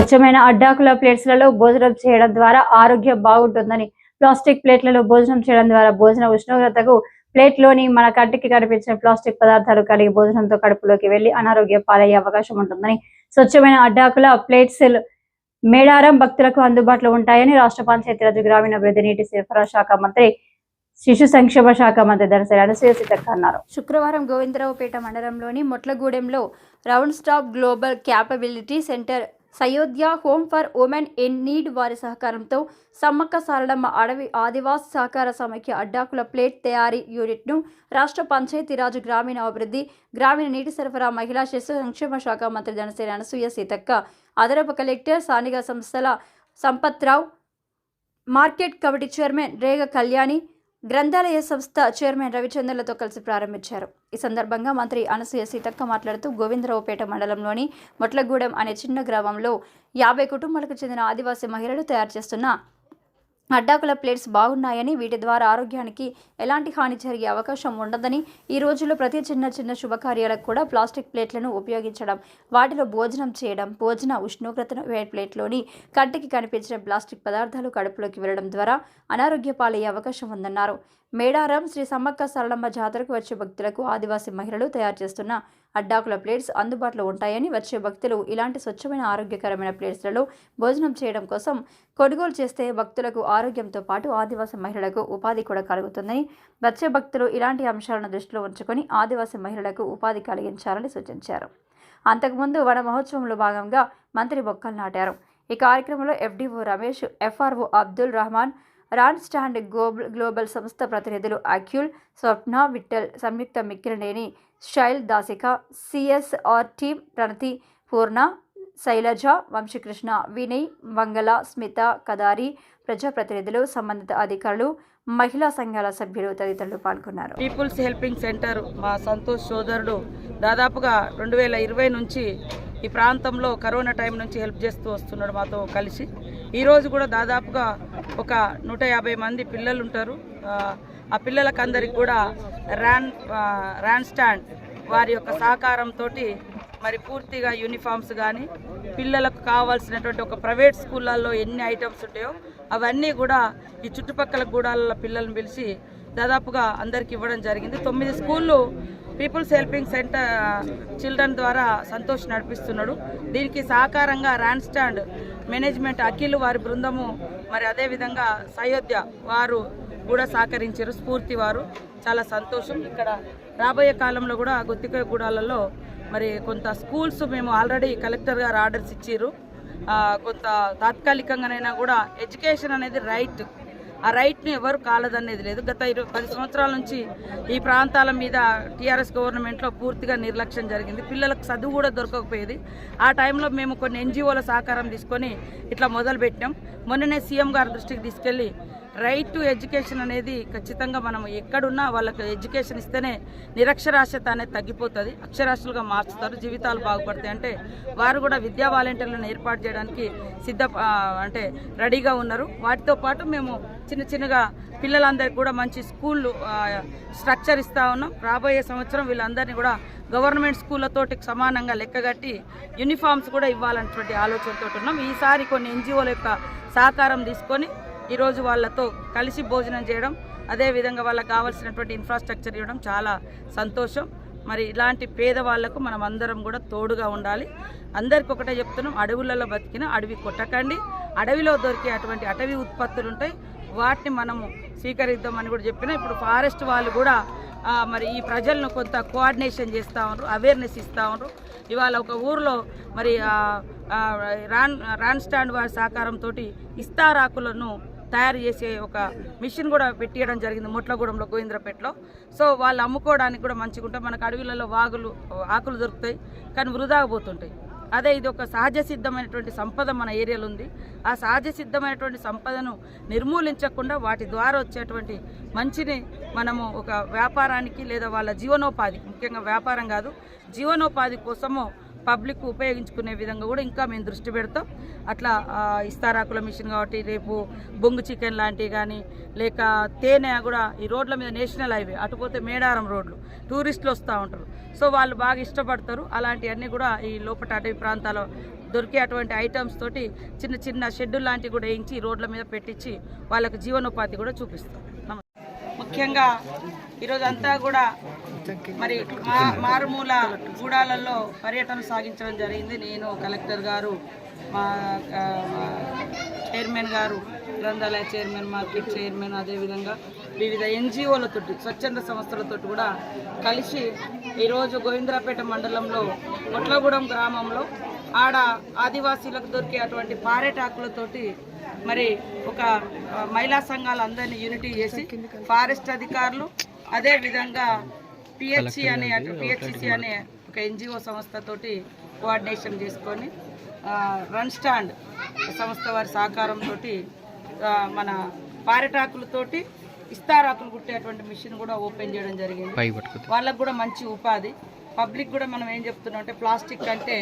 స్వచ్ఛమైన అడ్డాకుల ప్లేట్స్లలో భోజనం చేయడం ద్వారా ఆరోగ్యం బాగుంటుందని ప్లాస్టిక్ ప్లేట్లలో భోజనం చేయడం ద్వారా భోజన ఉష్ణోగ్రతకు ప్లేట్లోని మన కంటికి కనిపించిన ప్లాస్టిక్ పదార్థాలు కలిగి భోజనంతో కడుపులోకి వెళ్ళి అనారోగ్య పాలయ్యే అవకాశం ఉంటుందని స్వచ్ఛమైన అడ్డాకుల ప్లేట్స్ మేడారం భక్తులకు అందుబాటులో ఉంటాయని రాష్ట్ర పంచాయతీరాజ్ గ్రామీణాభివృద్ధి నీటి సరఫరా శాఖ మంత్రి శిశు సంక్షేమ శాఖ మంత్రి దర్శన అనసూయ సీతక్క అన్నారు. శుక్రవారం గోవిందరావుపేట మండలంలోని మొట్లగూడెంలో Randstad global capability centre Sayodhya home for women in need వారి సహకారంతో సమ్మక్క సారలమ్మ అడవి ఆదివాసి సహకార సమైక్య అడ్డాకుల ప్లేట్ తయారీ యూనిట్ను రాష్ట్ర పంచాయతీరాజ్ గ్రామీణ అభివృద్ధి గ్రామీణ నీటి సరఫరా మహిళా శిశు సంక్షేమ శాఖ మంత్రి ధనసేన అనసూయ సీతక్క అదనపు కలెక్టర్ స్థానిక సంస్థల సంపత్రావు మార్కెట్ కమిటీ చైర్మన్ రేగ కళ్యాణి గ్రంథాలయ సంస్థ చైర్మన్ రవిచంద్రలతో కలిసి ప్రారంభించారు. ఈ సందర్భంగా మంత్రి అనసూయ సీతక్క మాట్లాడుతూ గోవిందరావుపేట మండలంలోని మొట్లగూడెం అనే చిన్న గ్రామంలో యాభై కుటుంబాలకు చెందిన ఆదివాసీ మహిళలు తయారు చేస్తున్న అడ్డాకుల ప్లేట్స్ బాగున్నాయని వీటి ద్వారా ఆరోగ్యానికి ఎలాంటి హాని జరిగే అవకాశం ఉండదని ఈ రోజుల్లో ప్రతి చిన్న చిన్న శుభకార్యాలకు కూడా ప్లాస్టిక్ ప్లేట్లను ఉపయోగించడం వాటిలో భోజనం చేయడం భోజన ఉష్ణోగ్రతను ప్లేట్లోని కంటికి కనిపించిన ప్లాస్టిక్ పదార్థాలు కడుపులోకి వెళ్ళడం ద్వారా అనారోగ్య పాలయ్యే అవకాశం ఉందన్నారు. మేడారం శ్రీ సమ్మక్క సరళమ్మ జాతరకు వచ్చే భక్తులకు ఆదివాసీ మహిళలు తయారు చేస్తున్న అడ్డాకుల ప్లేట్స్ అందుబాటులో ఉంటాయని వచ్చే భక్తులు ఇలాంటి స్వచ్ఛమైన ఆరోగ్యకరమైన ప్లేట్స్లలో భోజనం చేయడం కోసం కొనుగోలు చేస్తే భక్తులకు ఆరోగ్యంతో పాటు ఆదివాసీ మహిళలకు ఉపాధి కూడా కలుగుతుందని వచ్చే భక్తులు ఇలాంటి అంశాలను దృష్టిలో ఉంచుకొని ఆదివాసీ మహిళలకు ఉపాధి కలిగించాలని సూచించారు. అంతకుముందు వన మహోత్సవంలో భాగంగా మంత్రి మొక్కలు నాటారు. ఈ కార్యక్రమంలో FDO Ramesh FRO Abdul Rahman Randstad global global సంస్థ ప్రతినిధులు అక్యుల్ స్వప్న విట్టల్ సంయుక్త మిక్కిరనేని శైల్ దాసిక సిఎస్ఆర్ టీం ప్రణతి పూర్ణ శైలజ వంశీకృష్ణ వినయ్ వంగల స్మిత కదారి ప్రజాప్రతినిధులు సంబంధిత అధికారులు మహిళా సంఘాల సభ్యులు తదితరులు పాల్గొన్నారు. పీపుల్స్ హెల్పింగ్ సెంటర్ మా సంతోష్ సోదరుడు దాదాపుగా రెండు వేల ఇరవై నుంచి ఈ ప్రాంతంలో కరోనా టైం నుంచి హెల్ప్ చేస్తూ వస్తున్నాడు మాతో కలిసి. ఈరోజు కూడా దాదాపుగా ఒక నూట యాభై మంది పిల్లలు ఉంటారు. ఆ, పిల్లలకందరికి అందరికి కూడా ర్యాన్ ర్యాన్ స్టాండ్ వారి యొక్క సహకారంతో మరి పూర్తిగా యూనిఫామ్స్ కానీ పిల్లలకు కావాల్సినటువంటి ఒక ప్రైవేట్ స్కూళ్ళల్లో ఎన్ని ఐటమ్స్ ఉంటాయో అవన్నీ కూడా ఈ చుట్టుపక్కల గూడాల పిల్లల్ని పిలిచి దాదాపుగా అందరికి ఇవ్వడం జరిగింది. తొమ్మిది స్కూళ్ళు పీపుల్స్ హెల్పింగ్ సెంటర్ చిల్డ్రన్ ద్వారా సంతోష్ నడిపిస్తున్నాడు. దీనికి సహకారంగా ర్యాన్ స్టాండ్ మేనేజ్మెంట్ అఖిల్ వారి బృందము మరి అదేవిధంగా సయోధ్య వారు కూడా సహకరించారు స్ఫూర్తి వారు. చాలా సంతోషం. ఇక్కడ రాబోయే కాలంలో కూడా గుత్తికాయ గూడాలలో మరి కొంత స్కూల్స్ మేము ఆల్రెడీ కలెక్టర్ గారు ఆర్డర్స్ ఇచ్చిర్రు. కొంత తాత్కాలికంగానైనా కూడా ఎడ్యుకేషన్ అనేది రైట్. ఆ రైట్ని ఎవరు కాలదనేది లేదు. గత ఇరవై పది సంవత్సరాల నుంచి ఈ ప్రాంతాల మీద టీఆర్ఎస్ గవర్నమెంట్లో పూర్తిగా నిర్లక్ష్యం జరిగింది. పిల్లలకు చదువు కూడా దొరకకపోయేది. ఆ టైంలో మేము కొన్ని ఎన్జిఓల సహకారం తీసుకొని ఇట్లా మొదలుపెట్టాం. మొన్ననే సీఎం గారి దృష్టికి తీసుకెళ్ళి రైట్ టు ఎడ్యుకేషన్ అనేది ఖచ్చితంగా మనం ఎక్కడున్నా వాళ్ళకి ఎడ్యుకేషన్ ఇస్తేనే నిరక్షరాస్యత అనేది తగ్గిపోతుంది. అక్షరాస్యులుగా మార్చుతారు జీవితాలు బాగుపడతాయి. అంటే వారు కూడా విద్యా వాలంటీర్లను ఏర్పాటు చేయడానికి సిద్ధ అంటే రెడీగా ఉన్నారు. వాటితో పాటు మేము చిన్న చిన్నగా పిల్లలందరికీ కూడా మంచి స్కూల్ స్ట్రక్చర్ ఇస్తా ఉన్నాం. రాబోయే సంవత్సరం వీళ్ళందరినీ కూడా గవర్నమెంట్ స్కూళ్ళతోటి సమానంగా లెక్కగట్టి యూనిఫామ్స్ కూడా ఇవ్వాలన్నటువంటి ఆలోచనతో ఉన్నాం. ఈసారి కొన్ని ఎన్జిఓల యొక్క సహకారం తీసుకొని ఈరోజు వాళ్ళతో కలిసి భోజనం చేయడం అదేవిధంగా వాళ్ళకి కావాల్సినటువంటి ఇన్ఫ్రాస్ట్రక్చర్ ఇవ్వడం చాలా సంతోషం మరి ఇలాంటి పేదవాళ్ళకు మనం అందరం కూడా తోడుగా ఉండాలి అందరికి ఒకటే చెప్తున్నాం అడవులలో బతికిన అడవి కొట్టకండి అడవిలో దొరికే అటువంటి అటవీ ఉత్పత్తులు ఉంటాయి వాటిని మనము స్వీకరిద్దామని కూడా చెప్పిన ఇప్పుడు ఫారెస్ట్ వాళ్ళు కూడా మరి ఈ ప్రజలను కొంత కోఆర్డినేషన్ చేస్తూ ఉన్నారు అవేర్నెస్ ఇస్తూ ఉన్నారు ఇవాళ ఒక ఊర్లో మరి రాన్ రాన్ స్టాండ్ వారి సహకారంతో ఇస్తారాకులను తయారు చేసే ఒక మిషన్ కూడా పెట్టియడం జరిగింది ముట్లగూడెంలో గోవింద్రపేటలో సో వాళ్ళు అమ్ముకోవడానికి కూడా మంచిగా ఉంటాయి. మనకు అడవిలలో వాగులు ఆకులు దొరుకుతాయి కానీ వృధా పోతుంటాయి. అదే ఇది ఒక సహజ సిద్ధమైనటువంటి సంపద మన ఏరియాలో ఉంది. ఆ సహజ సిద్ధమైనటువంటి సంపదను నిర్మూలించకుండా వాటి ద్వారా వచ్చేటువంటి మంచిని మనము ఒక వ్యాపారానికి లేదా వాళ్ళ జీవనోపాధి ముఖ్యంగా వ్యాపారం కాదు జీవనోపాధి కోసము పబ్లిక్ ఉపయోగించుకునే విధంగా కూడా ఇంకా మేము దృష్టి పెడతాం. అట్లా ఇస్తారాకుల మిషన్ కాబట్టి రేపు బొంగు చికెన్ లాంటివి కానీ లేక తేనె కూడా ఈ రోడ్ల మీద నేషనల్ హైవే అటుపోతే మేడారం రోడ్లు టూరిస్టులు వస్తూ ఉంటారు. సో వాళ్ళు బాగా ఇష్టపడతారు. అలాంటివన్నీ కూడా ఈ లోపల అటవీ ప్రాంతాల దొరికే అటువంటి ఐటమ్స్ తోటి చిన్న చిన్న షెడ్యూల్ లాంటివి కూడా వేయించి రోడ్ల మీద పెట్టించి వాళ్ళకు జీవనోపాధి కూడా చూపిస్తాం. ముఖ్యంగా ఈరోజు అంతా కూడా మరి మా మారుమూల గూడాలలో పర్యటన సాగించడం జరిగింది. నేను కలెక్టర్ గారు మా చైర్మన్ గారు గ్రంథాలయ చైర్మన్ మార్కెట్ చైర్మన్ అదేవిధంగా వివిధ ఎన్జిఓలతో స్వచ్ఛంద సంస్థలతో కూడా కలిసి ఈరోజు గోవిందరాపేట మండలంలో కొట్లగూడెం గ్రామంలో ఆడ ఆదివాసీలకు దొరికే అటువంటి పారేటాకులతోటి మరి ఒక మహిళా సంఘాలు అందరినీ యూనిటీ చేసి ఫారెస్ట్ అధికారులు అదే విధంగా పిహెచ్సి అనే పిహెచ్సి అనే ఒక ఎన్జిఓ సంస్థతోటి కోఆర్డినేషన్ చేసుకొని రన్ స్టాండ్ సంస్థ వారి సహకారంతో మన పారెటాకులతోటి ఇస్తారాకులు కుట్టేటువంటి మిషన్ కూడా ఓపెన్ చేయడం జరిగింది. వాళ్ళకు కూడా మంచి ఉపాధి. పబ్లిక్ కూడా మనం ఏం చెప్తున్నాం అంటే ప్లాస్టిక్ అంటే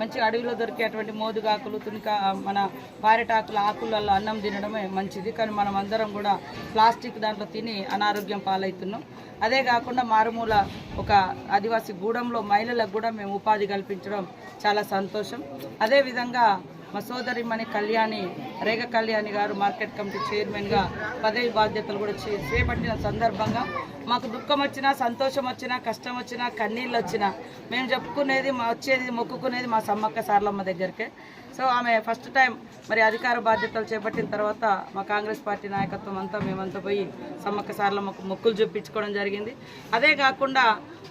మంచి అడవిలో దొరికేటువంటి మోదుగాకులు తునిక మన పారెటాకుల ఆకులలో అన్నం తినడమే మంచిది. కానీ మనం అందరం కూడా ప్లాస్టిక్ దాంట్లో తిని అనారోగ్యం పాలవుతున్నాం. అదే కాకుండా మారుమూల ఒక ఆదివాసీ గూడెంలో మహిళలకు కూడా మేము ఉపాధి కల్పించడం చాలా సంతోషం. అదేవిధంగా మా సోదరిమణి కళ్యాణి రేగ కళ్యాణి గారు మార్కెట్ కమిటీ చైర్మన్గా పదవి బాధ్యతలు కూడా చేపట్టిన సందర్భంగా మాకు దుఃఖం వచ్చినా సంతోషం వచ్చినా కష్టం వచ్చినా కన్నీళ్ళు వచ్చినా మేము చెప్పుకునేది మా వచ్చేది మొక్కుకునేది మా సమ్మక్క సార్లమ్మ దగ్గరికే. సో ఆమె ఫస్ట్ టైం మరి అధికార బాధ్యతలు చేపట్టిన తర్వాత మా కాంగ్రెస్ పార్టీ నాయకత్వం అంతా మేమంతా పోయి సమ్మక్క సార్లమ్మకు మొక్కులు చూపించుకోవడం జరిగింది. అదే కాకుండా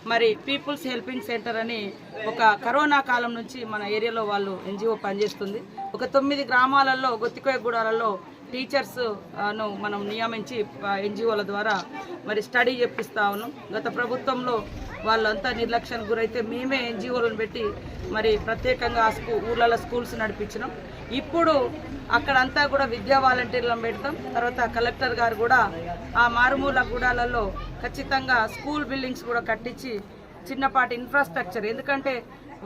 మరి పీపుల్స్ హెల్పింగ్ సెంటర్ అని ఒక కరోనా కాలం నుంచి మన ఏరియాలో వాళ్ళు ఎన్జిఓ పనిచేస్తుంది. ఒక తొమ్మిది గ్రామాలలో గొత్తికోయగూడాలలో టీచర్స్ను మనం నియమించి ఎన్జిఓల ద్వారా మరి స్టడీ చెప్పిస్తా ఉన్నాం. గత ప్రభుత్వంలో వాళ్ళంతా నిర్లక్ష్యానికి గురైతే మేమే ఎన్జిఓలను పెట్టి మరి ప్రత్యేకంగా ఆ స్కూ స్కూల్స్ నడిపించినాం. ఇప్పుడు అక్కడంతా కూడా విద్యా వాలంటీర్లను పెడతాం. తర్వాత కలెక్టర్ గారు కూడా ఆ మారుమూల గూడాలలో ఖచ్చితంగా స్కూల్ బిల్డింగ్స్ కూడా కట్టించి చిన్నపాటి ఇన్ఫ్రాస్ట్రక్చర్. ఎందుకంటే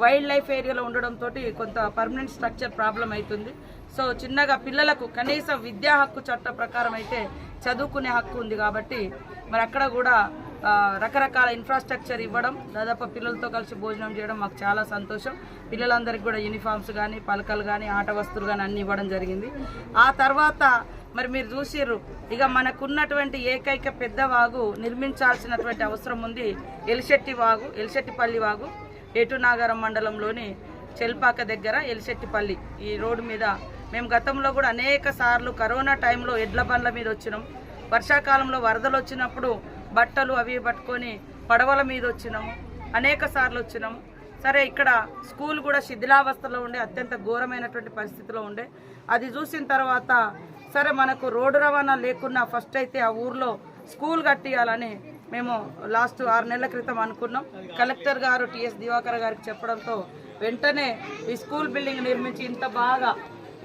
వైల్డ్ లైఫ్ ఏరియాలో ఉండడంతో కొంత పర్మనెంట్ స్ట్రక్చర్ ప్రాబ్లం అవుతుంది సో చిన్నగా పిల్లలకు కనీసం విద్యా హక్కు చట్ట ప్రకారం అయితే చదువుకునే హక్కు ఉంది కాబట్టి మరి అక్కడ కూడా రకరకాల ఇన్ఫ్రాస్ట్రక్చర్ ఇవ్వడం దాదాపు పిల్లలతో కలిసి భోజనం చేయడం మాకు చాలా సంతోషం. పిల్లలందరికీ కూడా యూనిఫామ్స్ కానీ పలకలు కానీ ఆట వస్తువులు కానీ అన్ని ఇవ్వడం జరిగింది. ఆ తర్వాత మరి మీరు చూసిర్రు ఇక మనకున్నటువంటి ఏకైక పెద్ద వాగు నిర్మించాల్సినటువంటి అవసరం ఉంది ఎలిశెట్టి వాగు ఎలిశెట్టిపల్లి వాగు. ఏటునాగరం మండలంలోని చెల్పాక దగ్గర ఎలిశెట్టిపల్లి ఈ రోడ్డు మీద మేము గతంలో కూడా అనేక సార్లు కరోనా టైంలో ఎడ్ల బండ్ల మీద వచ్చినాం. వర్షాకాలంలో వరదలు వచ్చినప్పుడు బట్టలు అవి పట్టుకొని పడవల మీద వచ్చినాము. అనేక సార్లు వచ్చినాము సరే ఇక్కడ స్కూల్ కూడా శిథిలావస్థలో ఉండే అత్యంత ఘోరమైనటువంటి పరిస్థితిలో ఉండే. అది చూసిన తర్వాత సరే మనకు రోడ్డు రవాణా లేకున్నా ఫస్ట్ అయితే ఆ ఊర్లో స్కూల్ కట్టియాలని మేము లాస్ట్ ఆరు నెలల క్రితం అనుకున్నాం. కలెక్టర్ గారు టిఎస్ దివాకర్ గారికి చెప్పడంతో వెంటనే ఈ స్కూల్ బిల్డింగ్ నిర్మించి ఇంత బాగా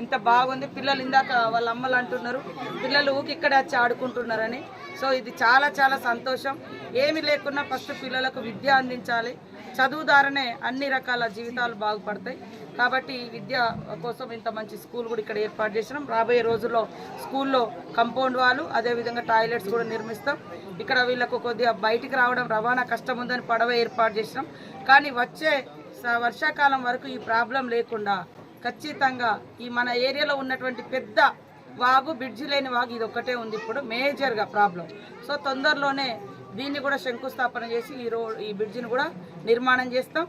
ఇంత బాగుంది. పిల్లలు ఇందాక వాళ్ళ అమ్మలు అంటున్నారు. పిల్లలు ఊకి ఇక్కడ వచ్చి ఆడుకుంటున్నారని. సో ఇది చాలా చాలా సంతోషం. ఏమి లేకున్నా ఫస్ట్ పిల్లలకు విద్య అందించాలి. చదువు ద్వారానే అన్ని రకాల జీవితాలు బాగుపడతాయి. కాబట్టి ఈ విద్య కోసం ఇంత మంచి స్కూల్ కూడా ఇక్కడ ఏర్పాటు చేసినాం. రాబోయే రోజుల్లో స్కూల్లో కంపౌండ్ వాళ్ళు అదేవిధంగా టాయిలెట్స్ కూడా నిర్మిస్తాం. ఇక్కడ వీళ్ళకు కొద్దిగా బయటికి రావడం రవాణా కష్టం ఉందని పడవ ఏర్పాటు చేసినాం. కానీ వచ్చే వర్షాకాలం వరకు ఈ ప్రాబ్లం లేకుండా ఖచ్చితంగా ఈ మన ఏరియాలో ఉన్నటువంటి పెద్ద వాగు బ్రిడ్జి లేని వాగు ఇది ఒక్కటే ఉంది ఇప్పుడు మేజర్గా ప్రాబ్లం. సో తొందరలోనే దీన్ని కూడా శంకుస్థాపన చేసి ఈ రోడ్ ఈ బ్రిడ్జిని కూడా నిర్మాణం చేస్తాం.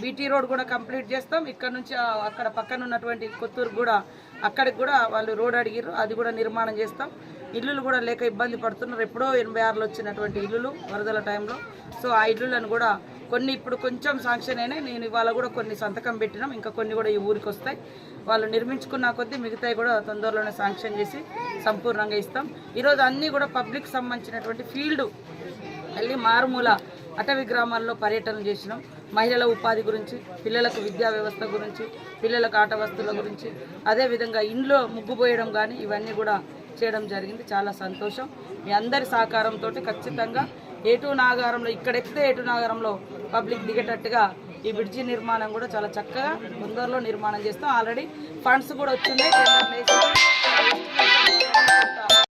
బీటీ రోడ్ కూడా కంప్లీట్ చేస్తాం. ఇక్కడ నుంచి అక్కడ పక్కన ఉన్నటువంటి కొత్తూరు కూడా అక్కడికి కూడా వాళ్ళు రోడ్ అడిగిర్రు. అది కూడా నిర్మాణం చేస్తాం. ఇల్లులు కూడా లేక ఇబ్బంది పడుతున్నారు. ఎప్పుడో ఎనభై ఆరులో వచ్చినటువంటి ఇల్లులు వరదల టైంలో. సో ఆ ఇల్లులను కూడా కొన్ని ఇప్పుడు కొంచెం శాంక్షన్ అయినాయి. నేను ఇవాళ కూడా కొన్ని సంతకం పెట్టినాం. ఇంకా కొన్ని కూడా ఈ ఊరికి వస్తాయి. వాళ్ళు నిర్మించుకున్న కొద్దీ మిగతాయి కూడా తొందరలోనే శాంక్షన్ చేసి సంపూర్ణంగా ఇస్తాం. ఈరోజు అన్నీ కూడా పబ్లిక్ సంబంధించినటువంటి ఫీల్డ్ వెళ్ళి మారుమూల అటవీ గ్రామాల్లో పర్యటన చేసినాం. మహిళల ఉపాధి గురించి పిల్లలకు విద్యా వ్యవస్థ గురించి పిల్లలకు ఆట వస్తువుల గురించి అదేవిధంగా ఇంట్లో ముగ్గు పోయడం కానీ ఇవన్నీ కూడా చేయడం జరిగింది. చాలా సంతోషం. మీ అందరి సహకారంతో ఖచ్చితంగా ఏటూ నాగారంలో ఇక్కడెక్కితే ఏటూ నాగారంలో పబ్లిక్ దిగేటట్టుగా ఈ బ్రిడ్జి నిర్మాణం కూడా చాలా చక్కగా తొందరలో నిర్మాణం చేస్తాం. ఆల్రెడీ ఫండ్స్ కూడా వచ్చింది.